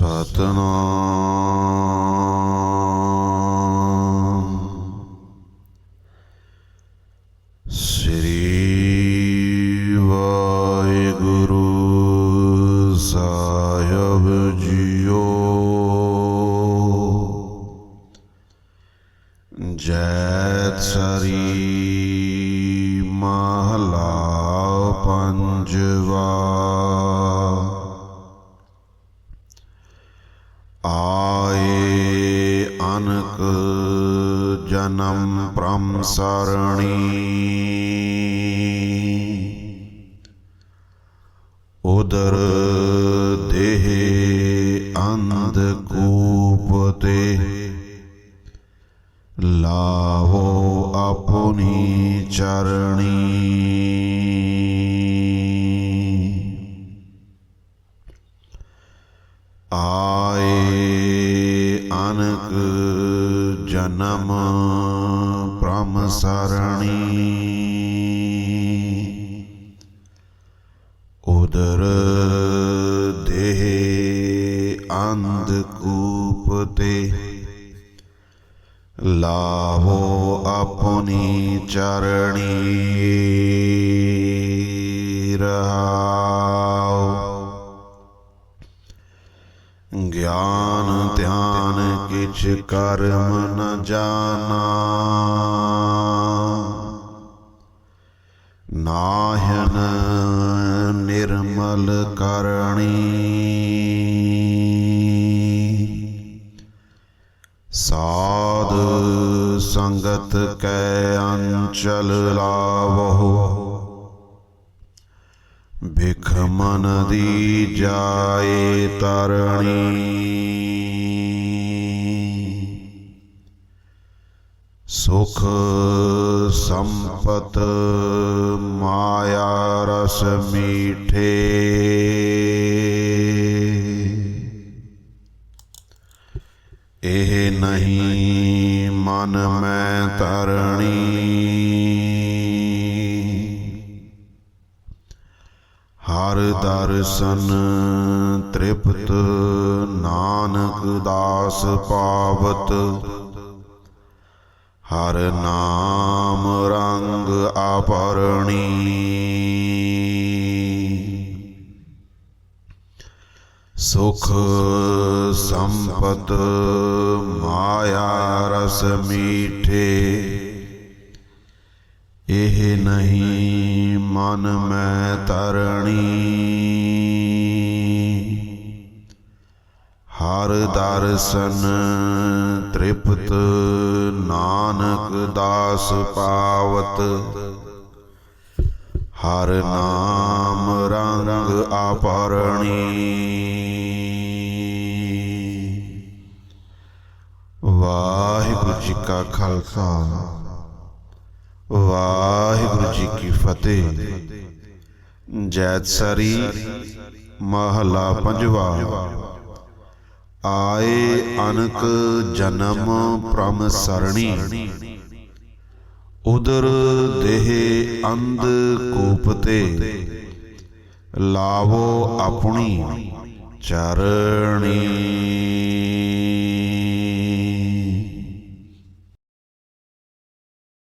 ਸਤਨਾਮ ਸ੍ਰੀ ਵਾਹਿਗੁਰੂ ਸਾਹਿਬ ਜੀਓ ਜੈ ਸਰੀ ਮਹਲਾ ਪੰਜਵਾ ਜਨਮ ਪ੍ਰਮ ਸਰਣੀ। ਉਦਰ ਦੇਹ ਅੰਧ ਕੂਪ ਤੇ। ਲਾਵੋ ਆਪਣੀ ਚਰਣੀ। ਆਏ ਅਨਕ ਜਨਮ ਪ੍ਰਮ ਸਰਣੀ। ਉਦਰ ਦੇਹ ਅੰਧ ਕੂਪ ਤੇ ਲਾਵੋ ਆਪਣੀ ਚਰਣੀ ਰਹਾਉ ਗਿਆਨ ਕਿਛ ਕਰਮ ਨ ਜਾਣਾ। ਨਾਹਨ ਨਿਰਮਲ ਕਰਣੀ। ਸਾਧ ਸੰਗਤ ਕੈ ਅੰਚਲ ਲਾਵਹੁ। ਬਿਖ ਮਨ ਦੀ ਜਾਏ ਤਰਣੀ। ਸੁਖ ਸੰਪਤ ਮਾਇਆ ਰਸ ਮੀਠੇ। ਇਹ ਨਹੀਂ ਮਨ ਮੈਂ ਤਰਣੀ ਹਰ ਦਰਸ਼ਨ ਤ੍ਰਿਪਤ ਨਾਨਕ ਦਾਸ ਪਾਵਤ। ਹਰ ਨਾਮ ਰੰਗ ਆਪਰਣੀ ਸੁਖ ਸੰਪਤ ਮਾਇਆ ਰਸ ਮੀਠੇ, ਇਹ ਨਹੀਂ ਮਨ ਮੈਂ ਤਰਣੀ। ਹਰ ਦਰਸ਼ਨ ਤ੍ਰਿਪਤ ਨਾਨਕ ਦਾਸ ਪਾਵਤ। ਹਰ ਨਾਮ ਰੰਗ ਆਪਰਣੀ ਵਾਹਿਗੁਰੂ ਜੀ ਕਾ ਖਾਲਸਾ। ਵਾਹਿਗੁਰੂ ਜੀ ਕੀ ਫਤਿਹ। ਜੈਤ ਸਰੀ ਮਹਲਾ ਪੰਜਵਾ। ਆਏ ਅਨਕ ਜਨਮ ਪ੍ਰਮ ਸਰਣੀ। ਉਦਰ ਦੇਹ ਅੰਧ ਕੂਪ ਤੇ ਲਾਵੋ ਆਪਣੀ ਚਰਣੀ।